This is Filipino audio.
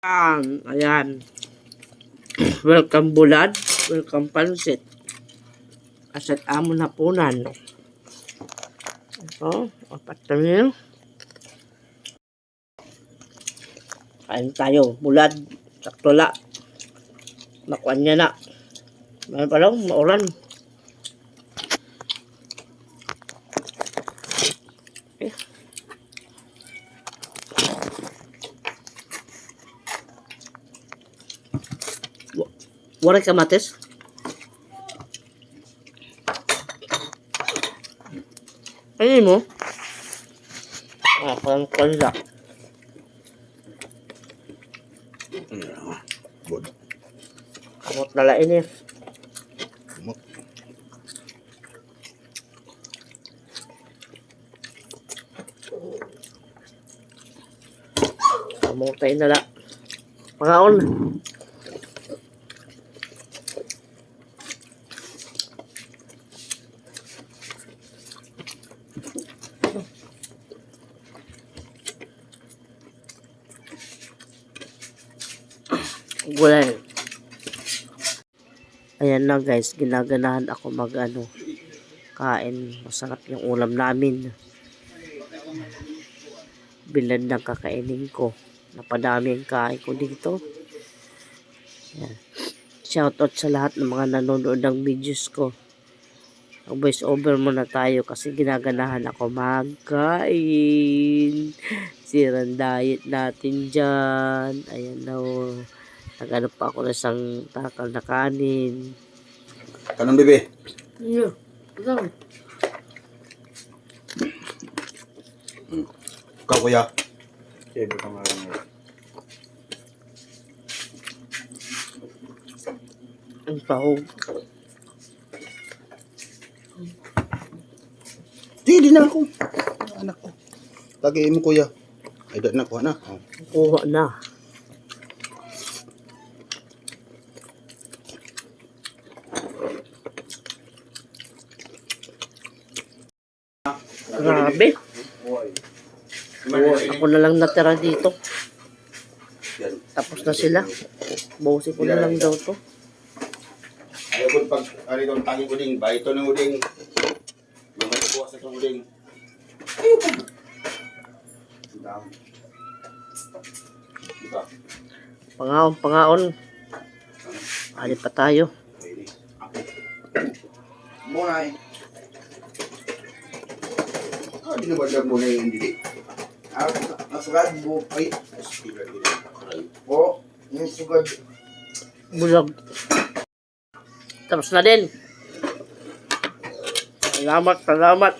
Ayan, ayan. Welcome bulad, welcome pansit. Asat amo na punan. Ito, apat yun. Kain tayo, bulad, saktula. Nakuan niya na. Mayroon pa lang, maulan. Wa- Wala kamatis? Ano mo? Ah, parang kanila. Good. Kamot na lain eh. Kamot. Kamotay na la. Pangaon. Gulay. Ayan na guys, ginaganahan ako mag ano, kain. Masarap yung ulam namin. Bilad ng kakainin ko. Napadami ang kain ko dito. Ayan. Shoutout sa lahat ng mga nanonood ng videos ko. Voice over muna tayo kasi ginaganahan ako magkain. Sirang diet natin dyan. Ayan na oh. Nagano pa ako ng isang takal na kanin. Kanang bebe? Yeah. Ito. Ikaw kuya? Siyempre ka nga rin. Ang pahog. Di, di na ako. Anak ko. Lagi mo kuya. Ay, dad na ko na. Oh. Kuha na. Grabe. Ako na lang natira dito. Yan. Tapos na sila. Busin ko na lang daw to. Ayaw ko pag ano itong tanging uding. Ba ito ng uding. Mamay ko sa itong uding. Ayaw ko. Ang dami. Diba? Pangaon, pangaon. Ali pa tayo. Muna eh. Ah, di na yung dili? Ah, nasugad mo ay Sila dili. Aray. po yung sugad Bulag. Tapos na din. Salamat, salamat.